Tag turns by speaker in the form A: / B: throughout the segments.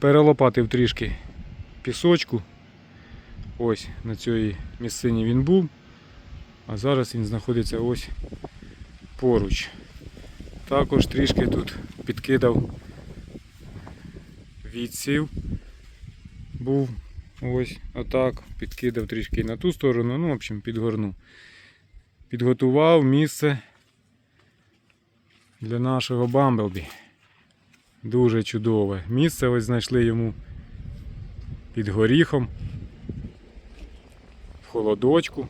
A: Перелопатив трішки пісочку. Ось на цій місцині він був. А зараз він знаходиться ось поруч. Також трішки тут підкидав відсів. Був ось отак. Підкидав трішки на ту сторону, ну, в общем, підгорнув. Підготував місце для нашого Бамблбі. Дуже чудове місце. Ось знайшли йому під горіхом. В холодочку.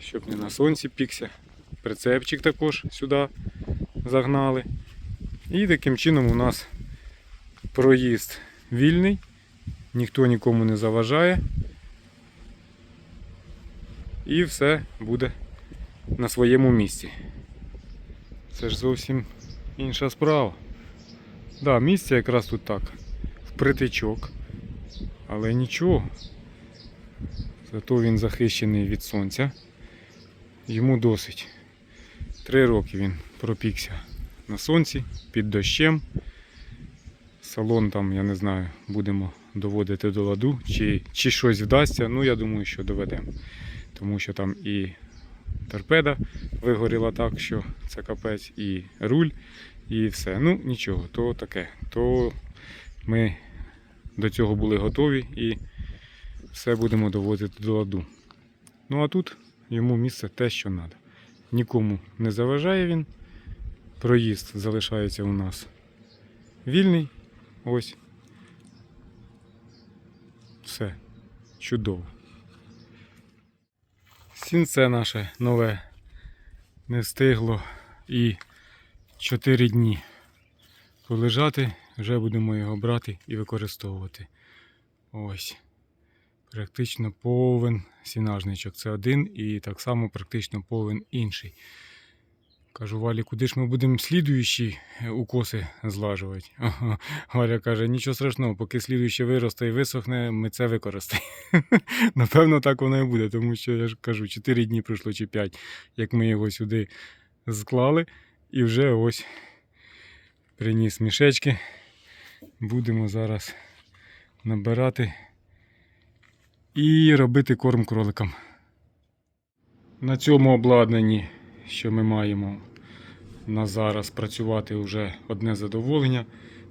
A: Щоб не на сонці пікся. Прицепчик також сюди загнали. І таким чином у нас проїзд вільний, ніхто нікому не заважає. І все буде на своєму місці. Це ж зовсім інша справа. Да, місце якраз тут так, впритичок. Але нічого. Зато він захищений від сонця. Йому досить. Три роки він пропікся на сонці, під дощем. Салон там, я не знаю, будемо доводити до ладу, чи, чи щось вдасться. Ну, я думаю, що доведемо. Тому що там і торпеда вигоріла так, що це капець, і руль, і все. Ну, нічого, то таке. То ми до цього були готові і все будемо доводити до ладу. Ну а тут йому місце те, що треба. Нікому не заважає він. Проїзд залишається у нас вільний. Ось. Все. Чудово. Сінце наше нове не встигло і 4 дні полежати, вже будемо його брати і використовувати. Ось. Практично повен сінажничок. Це один і так само практично повен інший. Кажу, Валі, куди ж ми будемо слідуючі е, укоси злажувати? Валя каже, нічого страшного, поки слідуюче виросте і висохне, ми це використаємо. Напевно, так воно і буде, тому що я ж кажу, 4 дні пройшло чи 5, як ми його сюди склали, і вже ось приніс мішечки. Будемо зараз набирати і робити корм кроликам. На цьому обладнанні, що ми маємо на зараз працювати вже одне задоволення.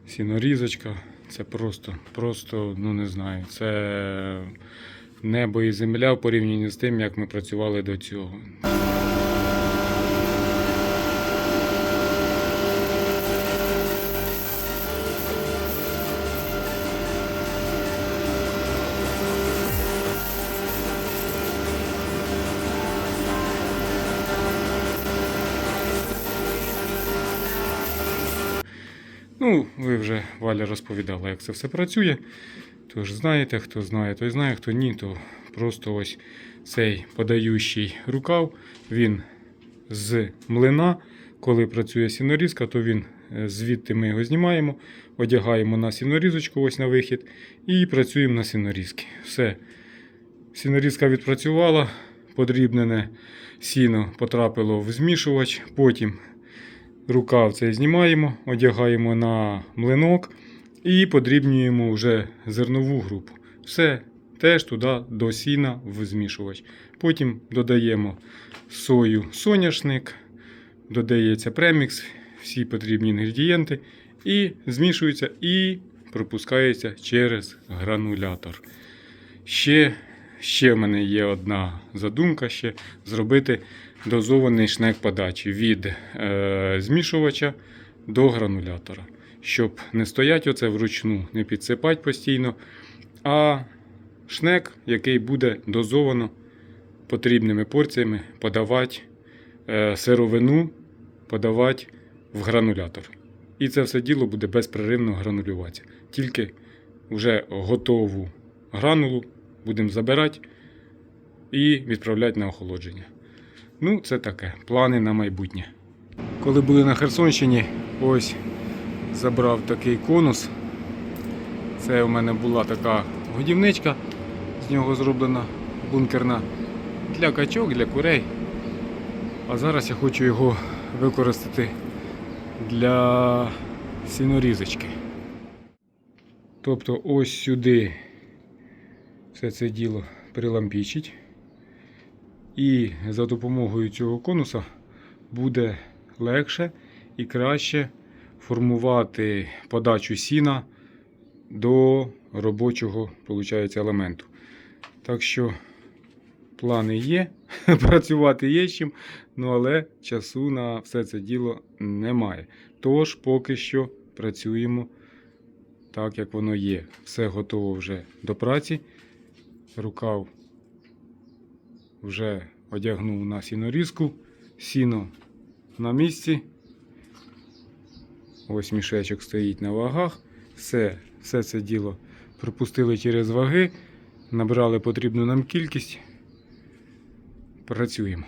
A: Сінорізочка. Це просто, просто, ну не знаю, це небо і земля в порівнянні з тим, як ми працювали до цього. Ну, ви вже Валя розповідала, як це все працює. Тож знаєте, хто знає, той знає, хто ні, то просто ось цей подаючий рукав, він з млина. Коли працює сінорізка, то він е, звідти ми його знімаємо, одягаємо на сінорізочку, ось на вихід, і працюємо на сінорізки. Все. Сінорізка відпрацювала, подрібнене сіно потрапило в змішувач, потім рукав цей знімаємо, одягаємо на млинок і подрібнюємо вже зернову групу. Все теж туди до сіна в змішувач. Потім додаємо сою соняшник, додається премікс, всі потрібні інгредієнти, і змішується і пропускається через гранулятор. Ще, ще в мене є одна задумка ще зробити дозований шнек подачі від е, змішувача до гранулятора. Щоб не стоять оце вручну, не підсипати постійно, а шнек, який буде дозовано потрібними порціями подавати е, сировину, подавати в гранулятор. І це все діло буде безпреривно гранулюватися. Тільки вже готову гранулу будемо забирати і відправляти на охолодження. Ну, це таке. Плани на майбутнє. Коли були на Херсонщині, ось забрав такий конус. Це у мене була така годівничка, з нього зроблена бункерна для качок, для курей. А зараз я хочу його використати для сінорізочки. Тобто ось сюди все це діло прилампічить. І за допомогою цього конуса буде легше і краще формувати подачу сіна до робочого виходить, елементу. Так що плани є, працювати є чим, ну але часу на все це діло немає. Тож поки що працюємо так, як воно є. Все готово вже до праці. Рукав вже одягнув на сінорізку, сіно на місці. Ось мішечок стоїть на вагах. Все, все це діло пропустили через ваги, набрали потрібну нам кількість. Працюємо.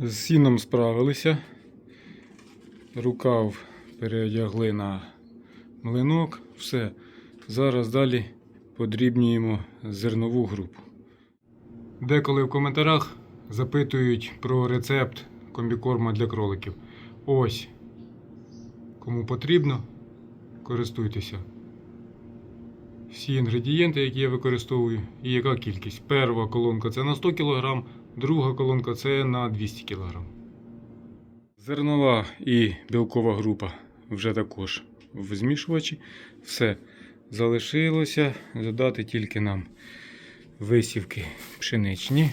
A: З сіном справилися. Рукав переодягли на млинок. Все. Зараз далі подрібнюємо зернову групу. Деколи в коментарях запитують про рецепт комбікорма для кроликів. Ось. Кому потрібно, користуйтеся. Всі інгредієнти, які я використовую, і яка кількість. Перша колонка це на 100 кг, друга колонка це на 200 кг. Зернова і білкова група вже також в змішувачі. Все. Залишилося додати тільки нам висівки пшеничні.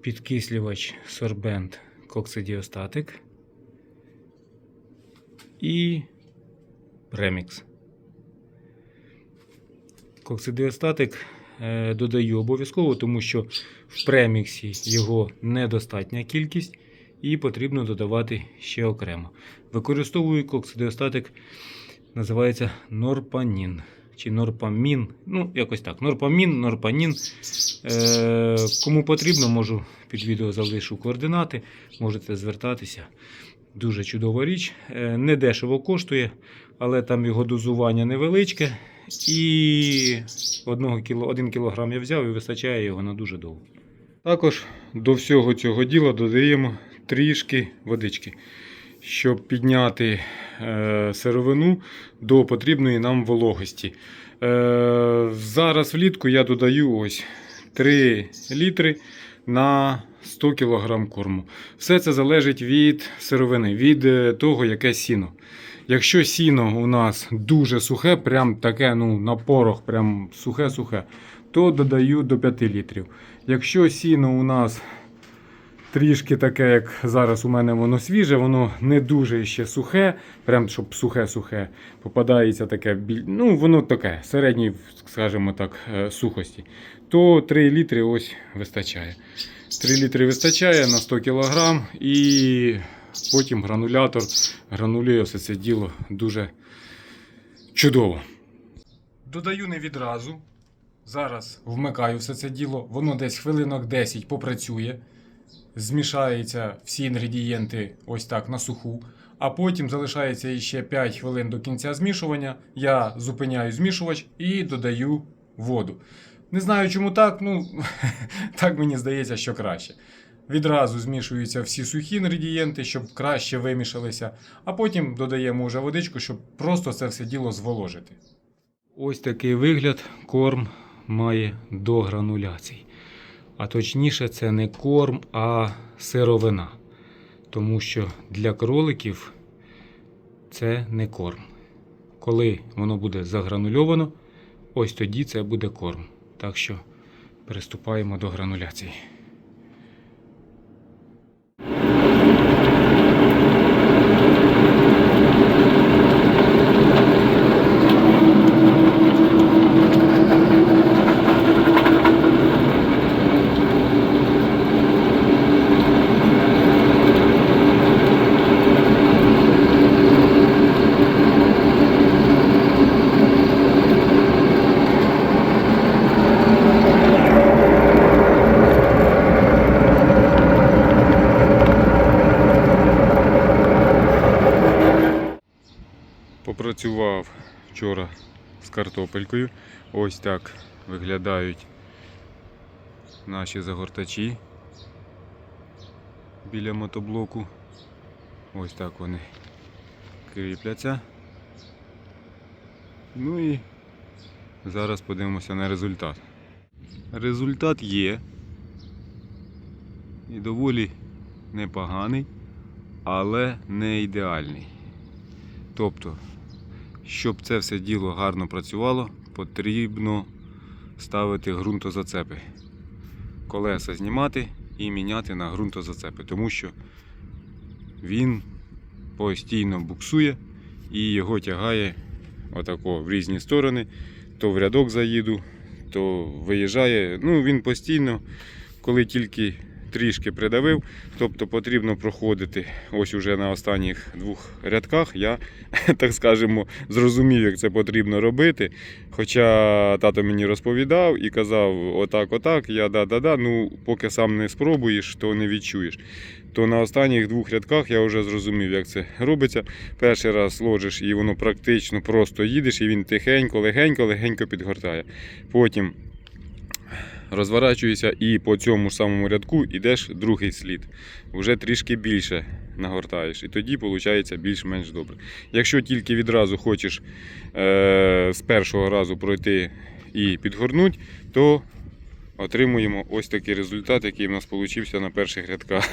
A: Підкислювач сорбент коксидіостатик і премікс. Коксидіостатик додаю обов'язково, тому що в преміксі його недостатня кількість і потрібно додавати ще окремо. Використовую коксидіостатик, називається норпанін. Чи норпамін, ну, якось так. Норпамін, норпанін. Е, кому потрібно, можу під відео залишу координати, можете звертатися. Дуже чудова річ. Е, не дешево коштує, але там його дозування невеличке. І 1 кіло, 1 кг я взяв і вистачає його на дуже довго. Також до всього цього діла додаємо трішки водички, щоб підняти е, сировину до потрібної нам вологості. Е, зараз влітку я додаю ось 3 літри на 100 кг корму. Все це залежить від сировини, від е, того, яке сіно. Якщо сіно у нас дуже сухе, прям таке ну, на порох, прям сухе-сухе, то додаю до 5 літрів. Якщо сіно у нас трішки таке, як зараз у мене воно свіже, воно не дуже ще сухе, прям щоб сухе-сухе, попадається таке, ну воно таке, середній, скажімо так, е, сухості, то 3 літри ось вистачає. 3 літри вистачає на 100 кг і потім гранулятор гранулює все це діло дуже чудово. Додаю не відразу. Зараз вмикаю все це діло, воно десь хвилинок 10 попрацює. Змішаються всі інгредієнти ось так на суху. А потім залишається ще 5 хвилин до кінця змішування. Я зупиняю змішувач і додаю воду. Не знаю, чому так, ну так мені здається, що краще. Відразу змішуються всі сухі інгредієнти, щоб краще вимішалися, а потім додаємо вже водичку, щоб просто це все діло зволожити. Ось такий вигляд корм має до грануляцій. А точніше, це не корм, а сировина. Тому що для кроликів це не корм. Коли воно буде загранульовано, ось тоді це буде корм. Так що приступаємо до грануляції. Попрацював вчора з картопелькою. Ось так виглядають наші загортачі біля мотоблоку. Ось так вони кріпляться. Ну і зараз подивимося на результат. Результат є. І доволі непоганий, але не ідеальний. Тобто, щоб це все діло гарно працювало, потрібно ставити ґрунтозацепи. Колеса знімати і міняти на ґрунтозацепи, тому що він постійно буксує і його тягає отако в різні сторони. То в рядок заїду, то виїжджає. Ну, він постійно, коли тільки трішки придавив, тобто потрібно проходити ось уже на останніх двох рядках. Я, так скажемо, зрозумів, як це потрібно робити. Хоча тато мені розповідав і казав, отак, отак, я да-да-да. Ну, поки сам не спробуєш, то не відчуєш. То на останніх двох рядках я вже зрозумів, як це робиться. Перший раз ложиш і воно практично просто їдеш, і він тихенько, легенько, легенько підгортає. Потім розворачуєшся і по цьому ж самому рядку йдеш другий слід. Вже трішки більше нагортаєш. І тоді виходить більш-менш добре. Якщо тільки відразу хочеш е- з першого разу пройти і підгорнути, то отримуємо ось такий результат, який в нас вийшов на перших рядках.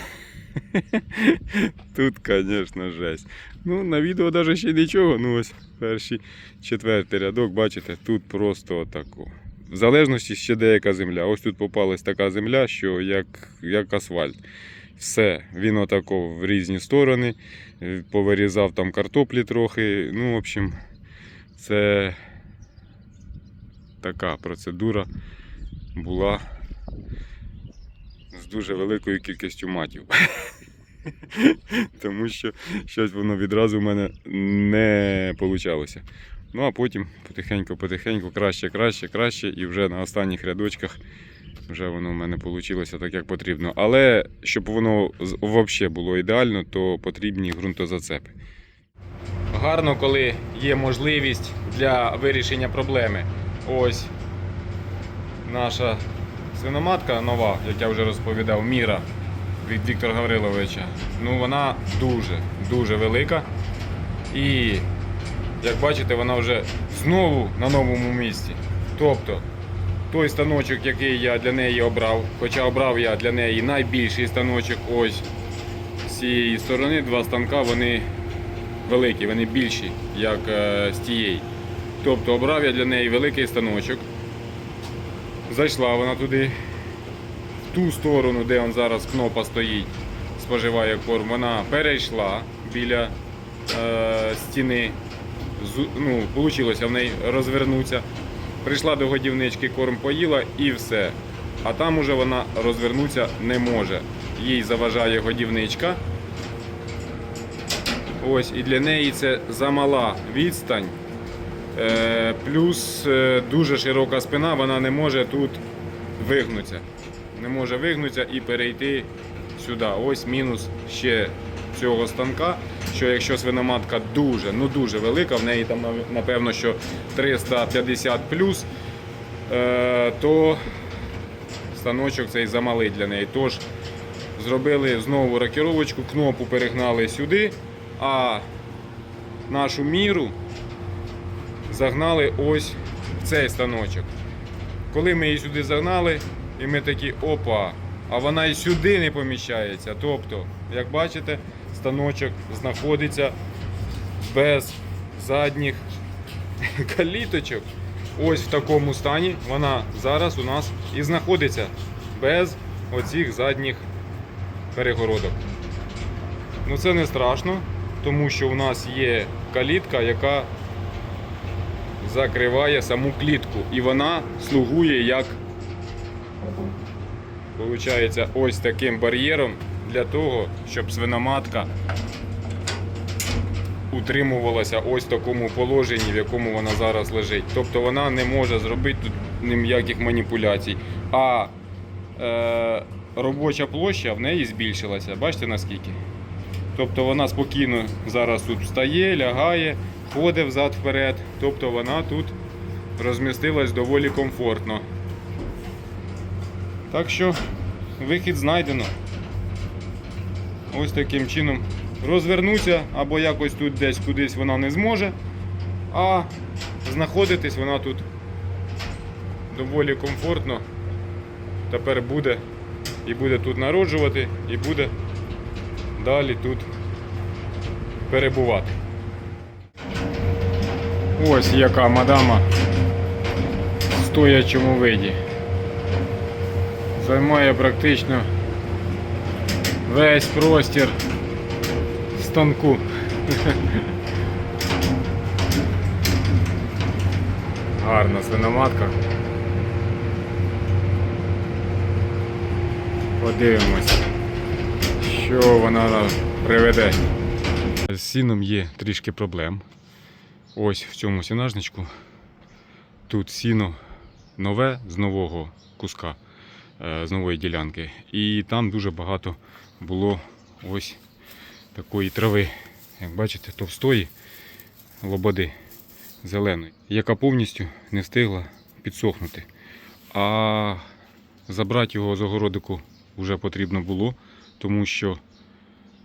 A: Тут, звісно, жесть. Ну, на відео навіть ще нічого. Ну, ось перший, четвертий рядок, бачите, тут просто отако. В залежності ще деяка земля. Ось тут попалась така земля, що як, як асфальт. Все, він отако в різні сторони. е, Повирізав там картоплі трохи. Ну, в общем, це така процедура була з дуже великою кількістю матів. Тому що щось воно відразу в мене не вийшло. Ну а потім потихеньку-потихеньку, краще, краще, краще, і вже на останніх рядочках вже воно в мене вийшло так, як потрібно. Але щоб воно взагалі було ідеально, то потрібні ґрунтозацепи. Гарно, коли є можливість для вирішення проблеми. Ось наша свиноматка нова, як я вже розповідав, Міра від Віктора Гавриловича. Ну вона дуже, дуже велика. І як бачите, вона вже знову на новому місці. Тобто, той станочок, який я для неї обрав, хоча обрав я для неї найбільший станочок, ось з цієї сторони, два станка, вони великі, вони більші, як е, з тієї. Тобто обрав я для неї великий станочок. Зайшла вона туди, в ту сторону, де он зараз кнопа стоїть, споживає корм, вона перейшла біля е, стіни. Ну, вийшло в неї розвернутися. Прийшла до годівнички, корм поїла і все. А там уже вона розвернутися не може. Їй заважає годівничка. Ось, і для неї це замала відстань. Е, плюс е, дуже широка спина, вона не може тут вигнутися. Не може вигнутися і перейти сюди. Ось мінус ще цього станка. Що якщо свиноматка дуже, ну дуже велика, в неї там напевно що 350 плюс, е, то станочок цей замалий для неї. Тож зробили знову рокіровочку, кнопку перегнали сюди, а нашу міру загнали ось в цей станочок. Коли ми її сюди загнали, і ми такі опа, а вона і сюди не поміщається. Тобто, як бачите, станочок знаходиться без задніх каліточок. Ось в такому стані вона зараз у нас і знаходиться без оцих задніх перегородок. Ну це не страшно, тому що у нас є калітка, яка закриває саму клітку. І вона слугує як Получається ось таким бар'єром для того, щоб свиноматка утримувалася ось в такому положенні, в якому вона зараз лежить. Тобто вона не може зробити тут ніяких маніпуляцій. А е, робоча площа в неї збільшилася. Бачите наскільки? Тобто вона спокійно зараз тут встає, лягає, ходить взад-вперед. Тобто вона тут розмістилась доволі комфортно. Так що вихід знайдено. Ось таким чином розвернуться або якось тут десь кудись вона не зможе, а знаходитись вона тут доволі комфортно. Тепер буде і буде тут народжувати, і буде далі тут перебувати. Ось яка мадама в стоячому виді. Займає практично весь простір станку. Гарна свиноматка. Подивимось, що вона приведе. З сіном є трішки проблем. Ось в цьому сінажничку. Тут сіно нове з нового куска, з нової ділянки. І там дуже багато було ось такої трави, як бачите, товстої лободи зеленої, яка повністю не встигла підсохнути. А забрати його з огородику вже потрібно було, тому що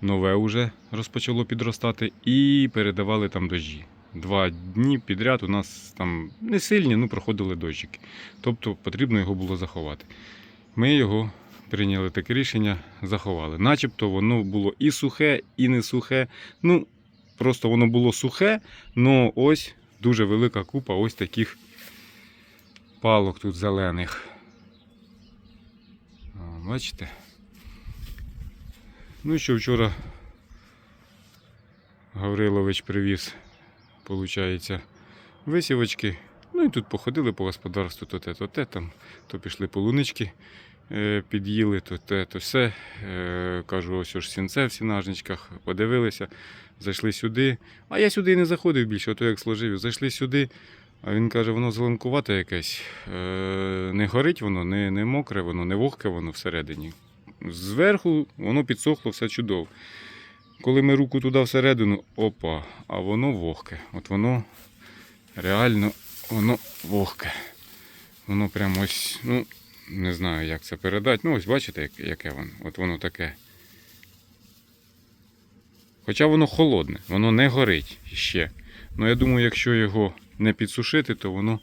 A: нове вже розпочало підростати і передавали там дощі. Два дні підряд у нас там не сильні, ну проходили дощики. Тобто потрібно його було заховати. Ми його прийняли таке рішення, заховали. Начебто воно було і сухе, і не сухе. Ну, просто воно було сухе, але ось дуже велика купа ось таких палок тут зелених. Бачите? Ну, що вчора Гаврилович привіз, виходить, висівочки. Ну і тут походили по господарству, то те, то те, там, то пішли полунички, під'їли, то те, то все. Е, Кажу, ось ж сінце в сінажничках, подивилися, зайшли сюди. А я сюди і не заходив більше, ото як сложив. Зайшли сюди, а він каже, воно зеленкувате якесь. Е, Не горить воно, не, не мокре, воно, не вогке воно всередині. Зверху воно підсохло, все чудово. Коли ми руку туди всередину, опа, а воно вогке. От воно реально воно вогке. Воно прямо ось, ну, не знаю, як це передати. Ну, ось бачите, як- яке воно. От воно таке. Хоча воно холодне, воно не горить ще. Ну я думаю, якщо його не підсушити, то воно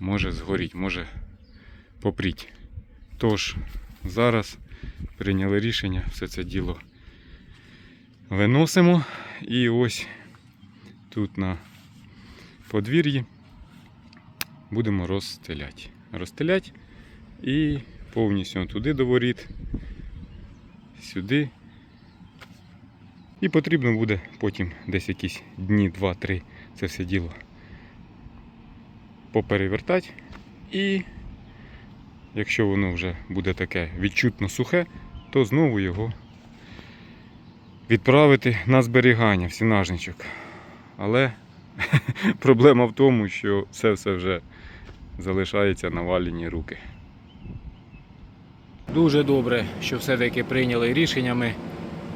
A: може згоріти, може попріть. Тож, зараз прийняли рішення все це діло виносимо. І ось тут на подвір'ї будемо розстеляти. Розстеляти і повністю туди до воріт, сюди. І потрібно буде потім десь якісь дні, два-три це все діло поперевертати. І якщо воно вже буде таке відчутно сухе, то знову його відправити на зберігання в сінажничок. Але проблема в тому, що це все вже залишається на валені руки.
B: Дуже добре, що все-таки прийняли рішеннями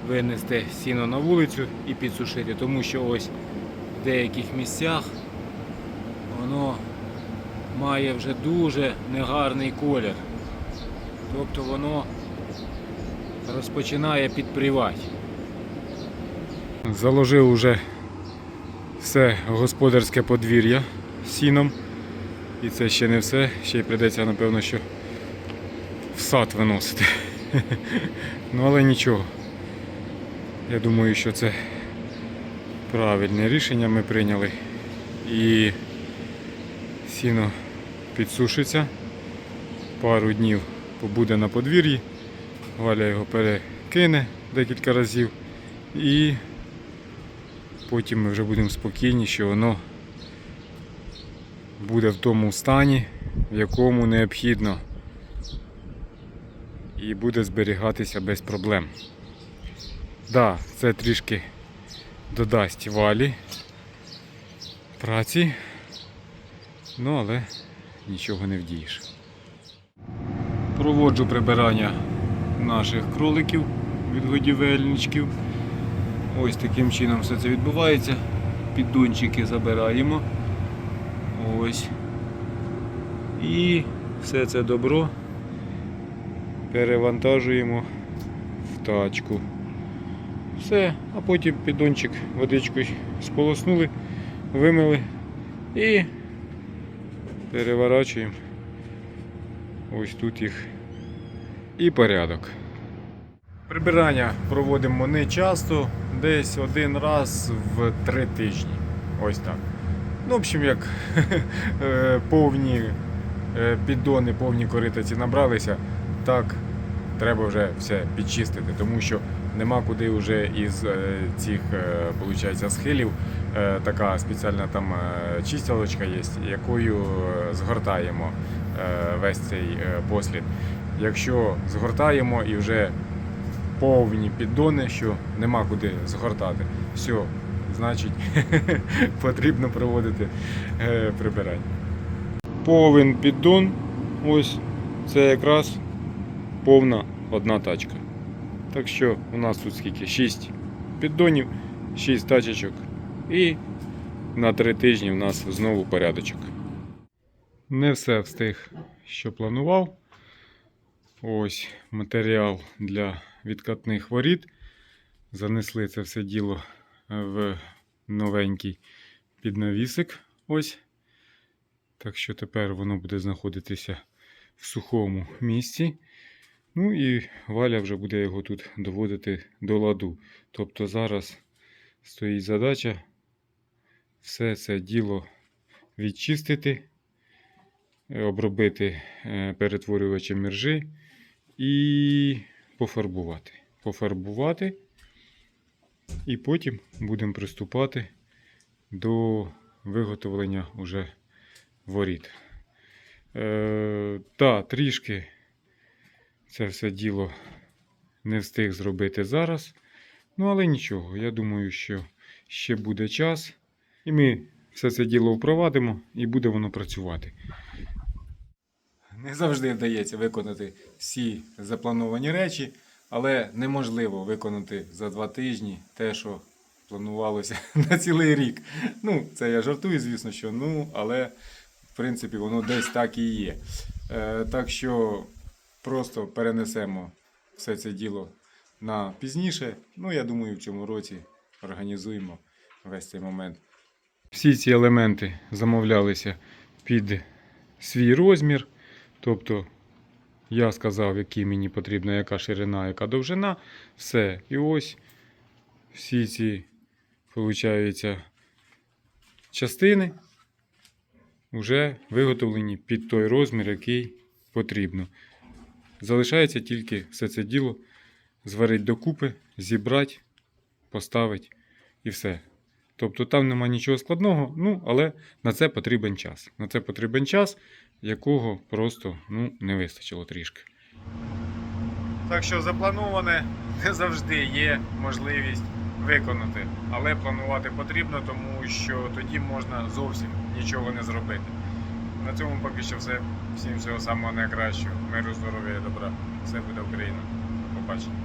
B: винести сіно на вулицю і підсушити, тому що ось в деяких місцях воно має вже дуже негарний колір. Тобто воно розпочинає підпрівати.
A: Заложив уже все господарське подвір'я сіном. І це ще не все. Ще й прийдеться, напевно, що в сад виносити. Ну але нічого. Я думаю, що це правильне рішення ми прийняли. І сіно підсушиться. Пару днів побуде на подвір'ї. Валя його перекине декілька разів. І потім ми вже будемо спокійні, що воно буде в тому стані, в якому необхідно. І буде зберігатися без проблем. Да, це трішки додасть валі праці, ну але нічого не вдієш. Проводжу прибирання наших кроликів від годівельничків. Ось таким чином все це відбувається. Піддончики забираємо. Ось. І все це добро перевантажуємо в тачку. Все, а потім піддончик водичкою сполоснули, вимили і переворачуємо. Ось тут їх і порядок. Прибирання проводимо не часто, десь один раз в три тижні. Ось так. Ну, в общем, як е, повні е, піддони, повні коритиці набралися, так треба вже все підчистити, тому що нема куди вже із е, цих е, получається, схилів е, така спеціальна там чистілочка є, якою згортаємо весь цей послід. Якщо згортаємо і вже повні піддони, що нема куди згортати, все, значить потрібно проводити прибирання. Повен піддон, ось це якраз повна одна тачка. Так що у нас тут скільки? 6 піддонів, 6 тачечок і на 3 тижні в нас знову порядочок. Не все встиг, що планував. Ось матеріал для відкатних воріт. Занесли це все діло в новенький піднавісик. Ось. Так що тепер воно буде знаходитися в сухому місці. Ну і Валя вже буде його тут доводити до ладу. Тобто зараз стоїть задача все це діло відчистити, е, обробити е, перетворювачем міржі і пофарбувати. Пофарбувати, і потім будемо приступати до виготовлення уже воріт. Е, та, трішки це все діло не встиг зробити зараз. Ну, але нічого, я думаю, що ще буде час. І ми все це діло впровадимо і буде воно працювати. Не завжди вдається виконати всі заплановані речі, але неможливо виконати за два тижні те, що планувалося на цілий рік. Ну, це я жартую, звісно, що ну, але в принципі воно десь так і є. Е, так що просто перенесемо все це діло на пізніше. Ну, я думаю, в цьому році організуємо весь цей момент. Всі ці елементи замовлялися під свій розмір. Тобто я сказав, який мені потрібна, яка ширина, яка довжина. Все. І ось всі ці, виходить, частини вже виготовлені під той розмір, який потрібно. Залишається тільки все це діло зварити докупи, зібрати, поставити і все. Тобто там нема нічого складного, ну, але на це потрібен час. На це потрібен час, якого просто ну, не вистачило трішки. Так що заплановане не завжди є можливість виконати. Але планувати потрібно, тому що тоді можна зовсім нічого не зробити. На цьому поки що все. Всім всього самого найкращого. Миру, здоров'я і добра. Все буде Україна. Побачення.